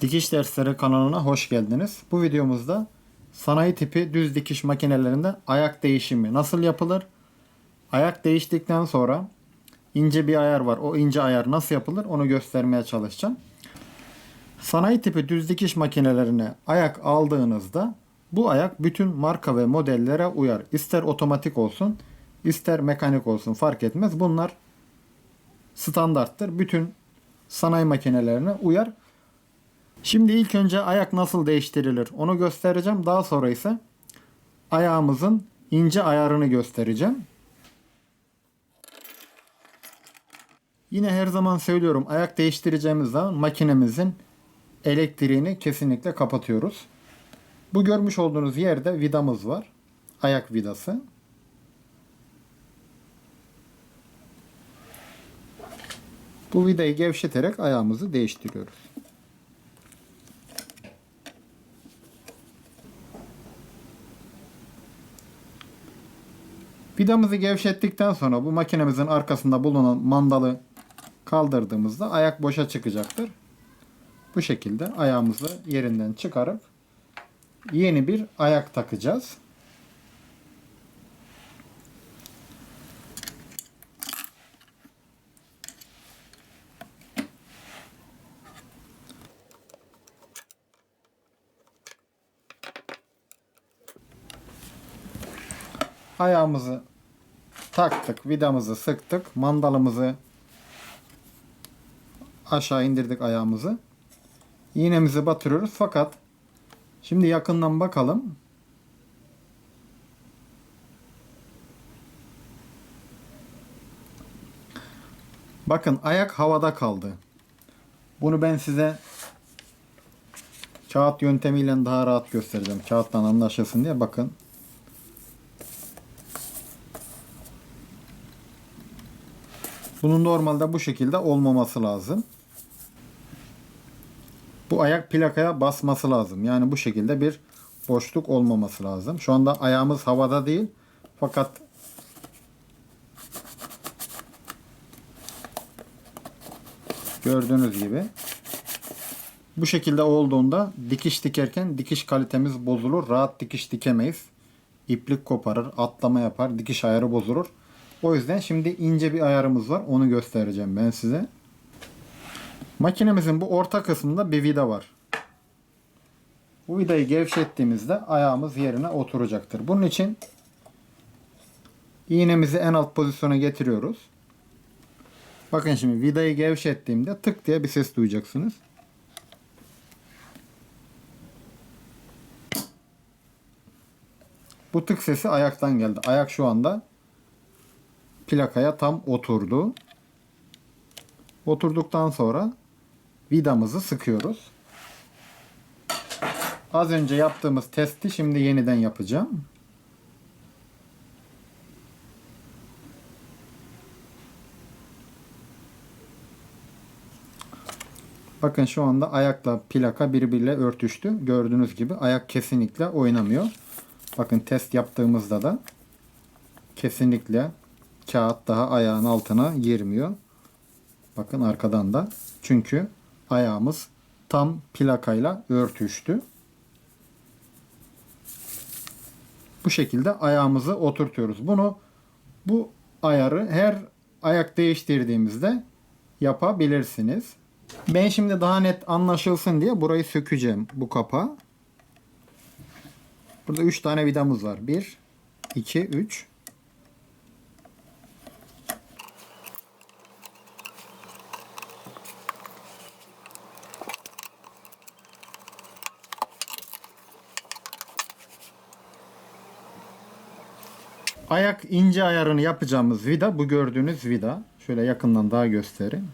Dikiş Dersleri kanalına hoş geldiniz. Bu videomuzda sanayi tipi düz dikiş makinelerinde ayak değişimi nasıl yapılır? Ayak değiştikten sonra ince bir ayar var. O ince ayar nasıl yapılır onu göstermeye çalışacağım. Sanayi tipi düz dikiş makinelerine ayak aldığınızda bu ayak bütün marka ve modellere uyar. İster otomatik olsun, ister mekanik olsun fark etmez. Bunlar standarttır. Bütün sanayi makinelerine uyar. Şimdi ilk önce ayak nasıl değiştirilir onu göstereceğim. Daha sonra ise ayağımızın ince ayarını göstereceğim. Yine her zaman söylüyorum ayak değiştireceğimiz zaman makinemizin elektriğini kesinlikle kapatıyoruz. Bu görmüş olduğunuz yerde vidamız var. Ayak vidası. Bu vidayı gevşeterek ayağımızı değiştiriyoruz. Vidamızı gevşettikten sonra bu makinemizin arkasında bulunan mandalı kaldırdığımızda ayak boşa çıkacaktır. Bu şekilde ayağımızı yerinden çıkarıp yeni bir ayak takacağız. Ayağımızı taktık, vidamızı sıktık, mandalımızı aşağı indirdik ayağımızı. İğnemizi batırıyoruz fakat şimdi yakından bakalım. Bakın ayak havada kaldı. Bunu ben size kağıt yöntemiyle daha rahat göstereceğim. Kağıttan anlaşılsın diye bakın. Bunun normalde bu şekilde olmaması lazım. Bu ayak plakaya basması lazım. Yani bu şekilde bir boşluk olmaması lazım. Şu anda ayağımız havada değil. Fakat gördüğünüz gibi bu şekilde olduğunda dikiş dikerken dikiş kalitemiz bozulur. Rahat dikiş dikemeyiz. İplik koparır, atlama yapar, dikiş ayarı bozulur. O yüzden şimdi ince bir ayarımız var. Onu göstereceğim ben size. Makinemizin bu orta kısmında bir vida var. Bu vidayı gevşettiğimizde ayağımız yerine oturacaktır. Bunun için iğnemizi en alt pozisyona getiriyoruz. Bakın şimdi vidayı gevşettiğimde tık diye bir ses duyacaksınız. Bu tık sesi ayaktan geldi. Ayak şu anda plakaya tam oturdu. Oturduktan sonra vidamızı sıkıyoruz. Az önce yaptığımız testi şimdi yeniden yapacağım. Bakın şu anda ayakla plaka birbiriyle örtüştü. Gördüğünüz gibi ayak kesinlikle oynamıyor. Bakın test yaptığımızda da kesinlikle kağıt daha ayağın altına girmiyor. Bakın arkadan da. Çünkü ayağımız tam plakayla örtüştü. Bu şekilde ayağımızı oturtuyoruz. Bunu bu ayarı her ayak değiştirdiğimizde yapabilirsiniz. Ben şimdi daha net anlaşılsın diye burayı sökeceğim bu kapağı. Burada 3 tane vidamız var. 1 2 3 Ayak ince ayarını yapacağımız vida bu gördüğünüz vida. Şöyle yakından daha göstereyim.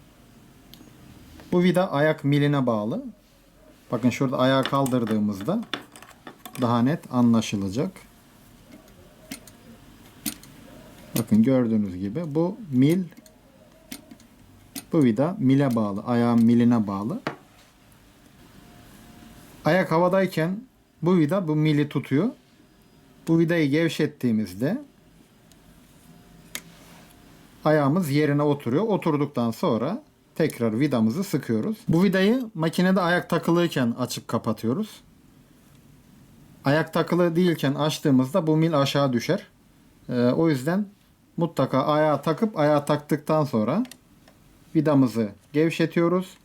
Bu vida ayak miline bağlı. Bakın şurada ayağı kaldırdığımızda daha net anlaşılacak. Bakın gördüğünüz gibi bu mil bu vida mile bağlı. Ayağın miline bağlı. Ayak havadayken bu vida bu mili tutuyor. Bu vidayı gevşettiğimizde ayağımız yerine oturuyor. Oturduktan sonra tekrar vidamızı sıkıyoruz. Bu vidayı makinede ayak takılıyken açıp kapatıyoruz. Ayak takılı değilken açtığımızda bu mil aşağı düşer. Ee, o yüzden mutlaka ayağa takıp ayağa taktıktan sonra vidamızı gevşetiyoruz.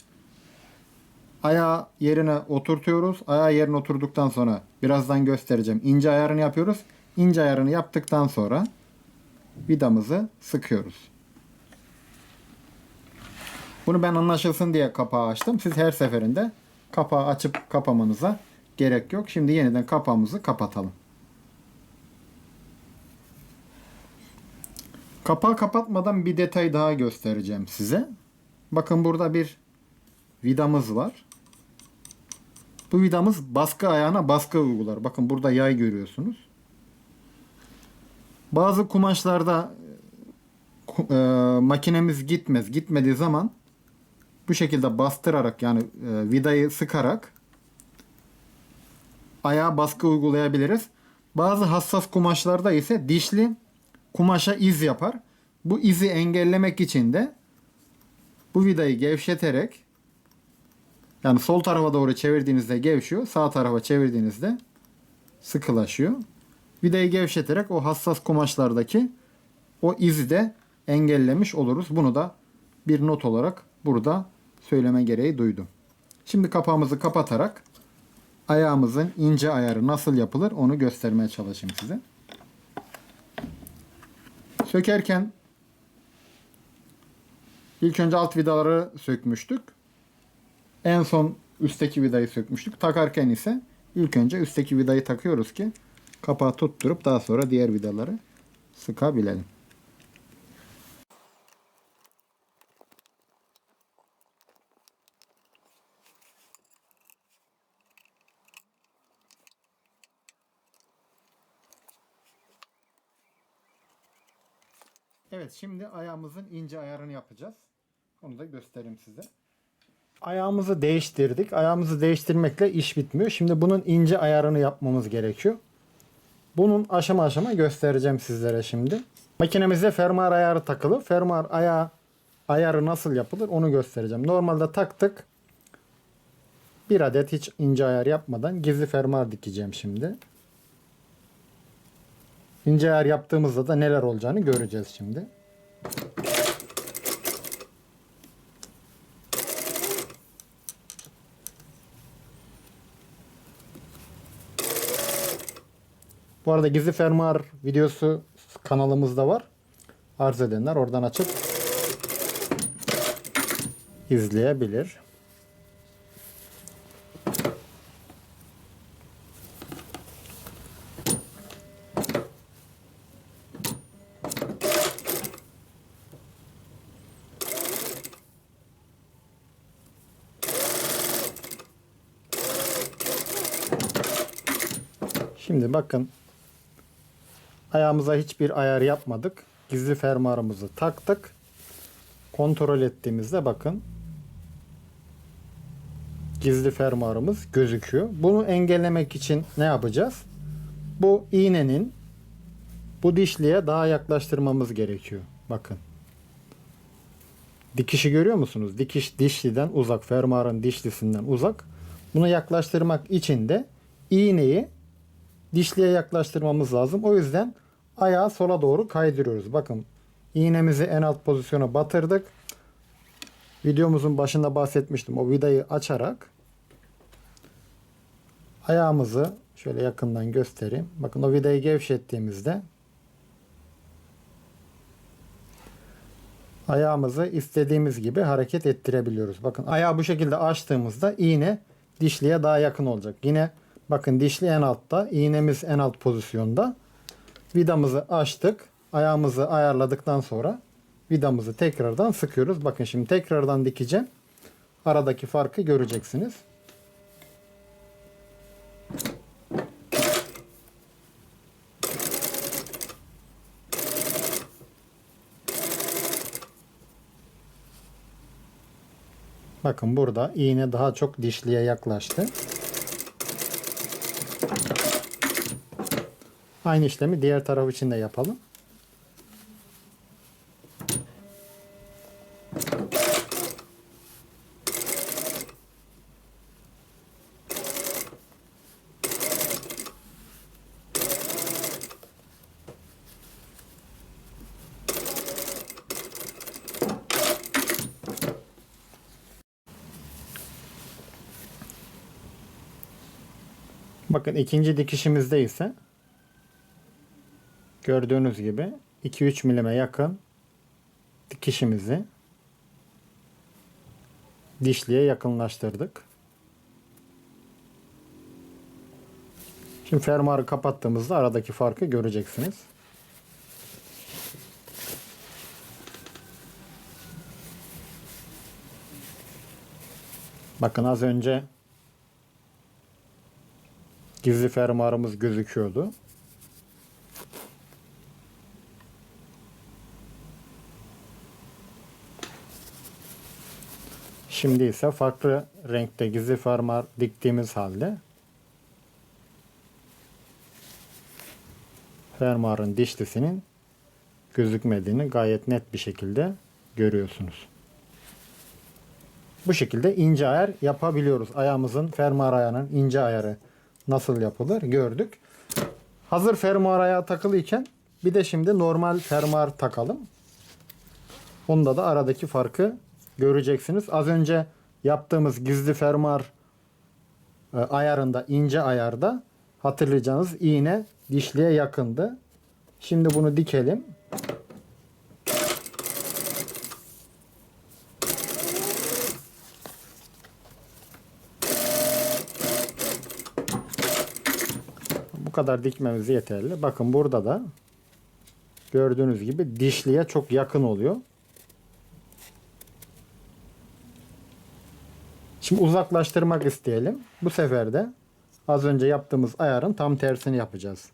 Ayağı yerine oturtuyoruz. Ayağı yerine oturduktan sonra birazdan göstereceğim. İnce ayarını yapıyoruz. İnce ayarını yaptıktan sonra vidamızı sıkıyoruz. Bunu ben anlaşılsın diye kapağı açtım. Siz her seferinde kapağı açıp kapamanıza gerek yok. Şimdi yeniden kapağımızı kapatalım. Kapağı kapatmadan bir detay daha göstereceğim size. Bakın burada bir vidamız var. Bu vidamız baskı ayağına baskı uygular. Bakın burada yay görüyorsunuz. Bazı kumaşlarda e, makinemiz gitmez. Gitmediği zaman bu şekilde bastırarak yani e, vidayı sıkarak ayağa baskı uygulayabiliriz. Bazı hassas kumaşlarda ise dişli kumaşa iz yapar. Bu izi engellemek için de bu vidayı gevşeterek yani sol tarafa doğru çevirdiğinizde gevşiyor. Sağ tarafa çevirdiğinizde sıkılaşıyor. Vidayı gevşeterek o hassas kumaşlardaki o izi de engellemiş oluruz. Bunu da bir not olarak burada söyleme gereği duydum. Şimdi kapağımızı kapatarak ayağımızın ince ayarı nasıl yapılır onu göstermeye çalışayım size. Sökerken ilk önce alt vidaları sökmüştük. En son üstteki vidayı sökmüştük. Takarken ise ilk önce üstteki vidayı takıyoruz ki kapağı tutturup daha sonra diğer vidaları sıkabilelim. Evet şimdi ayağımızın ince ayarını yapacağız. Onu da göstereyim size. Ayağımızı değiştirdik. Ayağımızı değiştirmekle iş bitmiyor. Şimdi bunun ince ayarını yapmamız gerekiyor. Bunun aşama aşama göstereceğim sizlere şimdi. Makinemizde fermuar ayarı takılı. Fermuar ayağı ayarı nasıl yapılır onu göstereceğim. Normalde taktık. Bir adet hiç ince ayar yapmadan gizli fermuar dikeceğim şimdi. İnce ayar yaptığımızda da neler olacağını göreceğiz şimdi. Bu arada gizli fermuar videosu kanalımızda var. Arz edenler oradan açıp izleyebilir. Şimdi bakın ayağımıza hiçbir ayar yapmadık. Gizli fermuarımızı taktık. Kontrol ettiğimizde bakın gizli fermuarımız gözüküyor. Bunu engellemek için ne yapacağız? Bu iğnenin bu dişliye daha yaklaştırmamız gerekiyor. Bakın. Dikişi görüyor musunuz? Dikiş dişliden uzak, fermuarın dişlisinden uzak. Bunu yaklaştırmak için de iğneyi dişliye yaklaştırmamız lazım. O yüzden ayağı sola doğru kaydırıyoruz. Bakın iğnemizi en alt pozisyona batırdık. Videomuzun başında bahsetmiştim. O vidayı açarak ayağımızı şöyle yakından göstereyim. Bakın o vidayı gevşettiğimizde ayağımızı istediğimiz gibi hareket ettirebiliyoruz. Bakın ayağı bu şekilde açtığımızda iğne dişliye daha yakın olacak. Yine bakın dişli en altta, iğnemiz en alt pozisyonda. Vidamızı açtık. Ayağımızı ayarladıktan sonra vidamızı tekrardan sıkıyoruz. Bakın şimdi tekrardan dikeceğim. Aradaki farkı göreceksiniz. Bakın burada iğne daha çok dişliye yaklaştı. Aynı işlemi diğer taraf için de yapalım. Bakın ikinci dikişimizde ise gördüğünüz gibi 2-3 milime yakın dikişimizi dişliye yakınlaştırdık. Şimdi fermuarı kapattığımızda aradaki farkı göreceksiniz. Bakın az önce gizli fermuarımız gözüküyordu. Şimdi ise farklı renkte gizli fermuar diktiğimiz halde fermuarın dişlisinin gözükmediğini gayet net bir şekilde görüyorsunuz. Bu şekilde ince ayar yapabiliyoruz. Ayağımızın fermuar ayağının ince ayarı nasıl yapılır gördük. Hazır fermuar ayağı takılıyken bir de şimdi normal fermuar takalım. Onda da aradaki farkı göreceksiniz. Az önce yaptığımız gizli fermuar e, ayarında ince ayarda hatırlayacağınız iğne dişliğe yakındı. Şimdi bunu dikelim. Bu kadar dikmemiz yeterli. Bakın burada da gördüğünüz gibi dişliğe çok yakın oluyor. Şimdi uzaklaştırmak isteyelim. Bu sefer de az önce yaptığımız ayarın tam tersini yapacağız.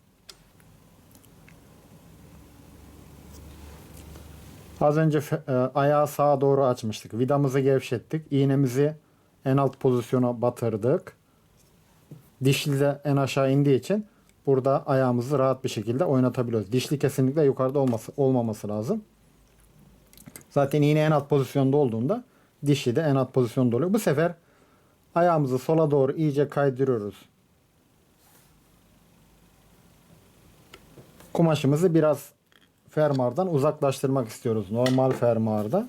Az önce e, ayağı sağa doğru açmıştık. Vidamızı gevşettik. İğnemizi en alt pozisyona batırdık. Dişli de en aşağı indiği için burada ayağımızı rahat bir şekilde oynatabiliyoruz. Dişli kesinlikle yukarıda olması, olmaması lazım. Zaten iğne en alt pozisyonda olduğunda dişli de en alt pozisyonda oluyor. Bu sefer ayağımızı sola doğru iyice kaydırıyoruz. Kumaşımızı biraz fermuardan uzaklaştırmak istiyoruz. Normal fermuarda.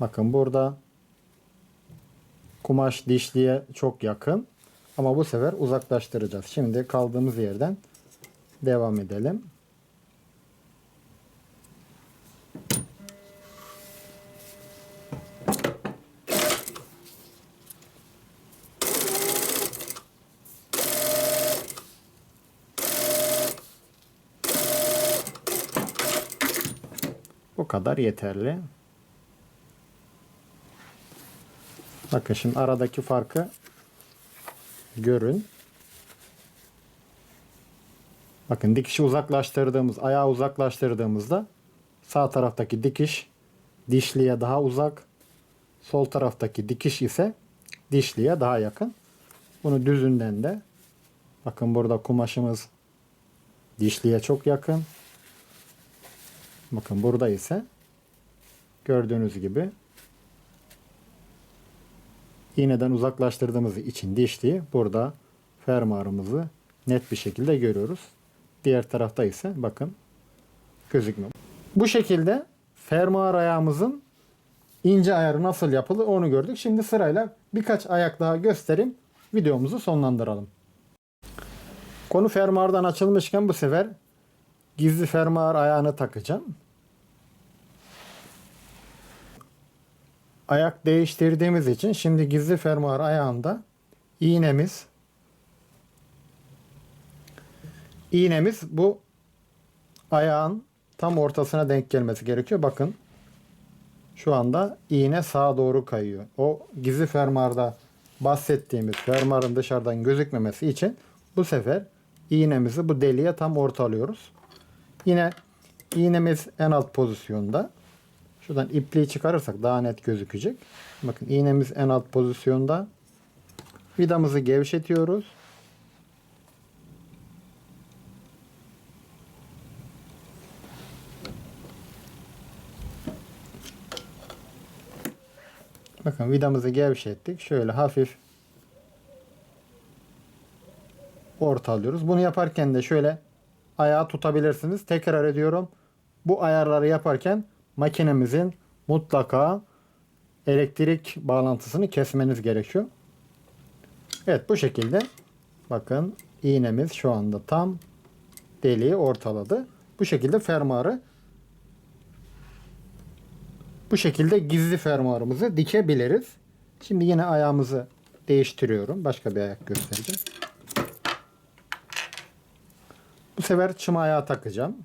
Bakın burada kumaş dişliye çok yakın. Ama bu sefer uzaklaştıracağız. Şimdi kaldığımız yerden devam edelim. Bu kadar yeterli. Bakın şimdi aradaki farkı görün. Bakın dikişi uzaklaştırdığımız, ayağı uzaklaştırdığımızda sağ taraftaki dikiş dişliye daha uzak. Sol taraftaki dikiş ise dişliye daha yakın. Bunu düzünden de bakın burada kumaşımız dişliye çok yakın. Bakın burada ise gördüğünüz gibi iğneden uzaklaştırdığımız için dişliği burada fermuarımızı net bir şekilde görüyoruz. Diğer tarafta ise bakın gözükmüyor. Bu şekilde fermuar ayağımızın ince ayarı nasıl yapılır onu gördük. Şimdi sırayla birkaç ayak daha göstereyim. Videomuzu sonlandıralım. Konu fermuardan açılmışken bu sefer gizli fermuar ayağını takacağım. Ayak değiştirdiğimiz için şimdi gizli fermuar ayağında iğnemiz iğnemiz bu ayağın tam ortasına denk gelmesi gerekiyor. Bakın şu anda iğne sağa doğru kayıyor. O gizli fermuarda bahsettiğimiz fermuarın dışarıdan gözükmemesi için bu sefer iğnemizi bu deliğe tam ortalıyoruz. Yine iğnemiz en alt pozisyonda. Şuradan ipliği çıkarırsak daha net gözükecek. Bakın iğnemiz en alt pozisyonda. Vidamızı gevşetiyoruz. Bakın vidamızı gevşettik. Şöyle hafif ortalıyoruz. Bunu yaparken de şöyle ayağı tutabilirsiniz. Tekrar ediyorum. Bu ayarları yaparken makinemizin mutlaka elektrik bağlantısını kesmeniz gerekiyor. Evet bu şekilde Bakın iğnemiz şu anda tam deliği ortaladı. Bu şekilde fermuarı bu şekilde gizli fermuarımızı dikebiliriz. Şimdi yine ayağımızı değiştiriyorum. Başka bir ayak göstereceğim. Bu sefer çıma ayağı takacağım.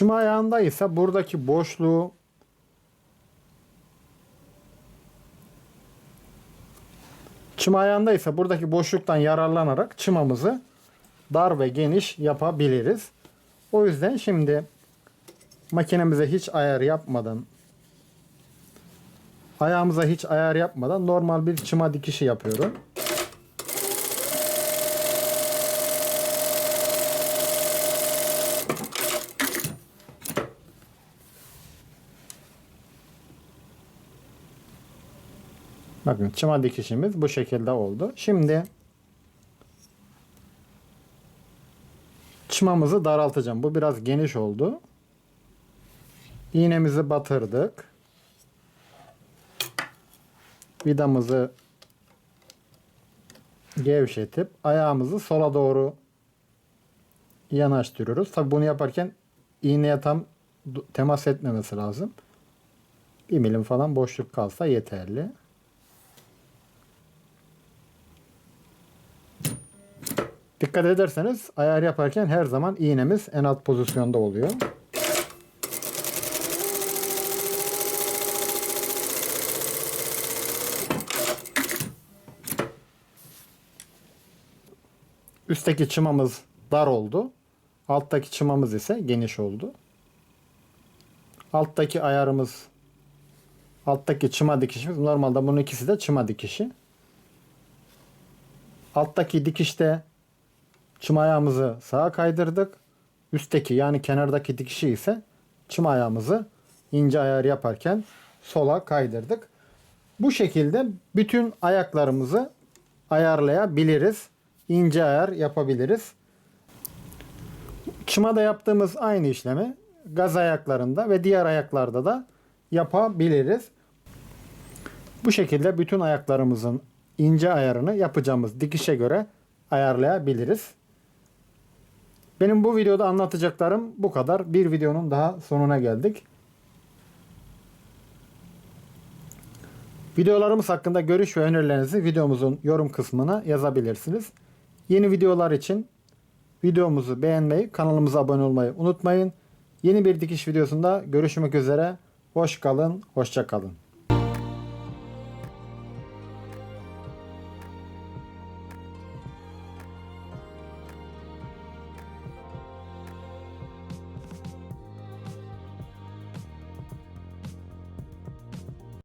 Çıma ayağında ise buradaki boşluğu Çıma ayağında ise buradaki boşluktan yararlanarak çımamızı dar ve geniş yapabiliriz. O yüzden şimdi makinemize hiç ayar yapmadan ayağımıza hiç ayar yapmadan normal bir çıma dikişi yapıyorum. Bakın çıma dikişimiz bu şekilde oldu. Şimdi çımamızı daraltacağım. Bu biraz geniş oldu. İğnemizi batırdık. Vidamızı gevşetip ayağımızı sola doğru yanaştırıyoruz. Tabi bunu yaparken iğneye tam temas etmemesi lazım. Bir milim falan boşluk kalsa yeterli. Dikkat ederseniz ayar yaparken her zaman iğnemiz en alt pozisyonda oluyor. Üstteki çımamız dar oldu. Alttaki çımamız ise geniş oldu. Alttaki ayarımız alttaki çıma dikişimiz normalde bunun ikisi de çıma dikişi. Alttaki dikişte çıma ayağımızı sağa kaydırdık. Üstteki yani kenardaki dikişi ise çıma ayağımızı ince ayar yaparken sola kaydırdık. Bu şekilde bütün ayaklarımızı ayarlayabiliriz. İnce ayar yapabiliriz. Çımada yaptığımız aynı işlemi gaz ayaklarında ve diğer ayaklarda da yapabiliriz. Bu şekilde bütün ayaklarımızın ince ayarını yapacağımız dikişe göre ayarlayabiliriz. Benim bu videoda anlatacaklarım bu kadar. Bir videonun daha sonuna geldik. Videolarımız hakkında görüş ve önerilerinizi videomuzun yorum kısmına yazabilirsiniz. Yeni videolar için videomuzu beğenmeyi, kanalımıza abone olmayı unutmayın. Yeni bir dikiş videosunda görüşmek üzere. Hoş kalın, hoşça kalın.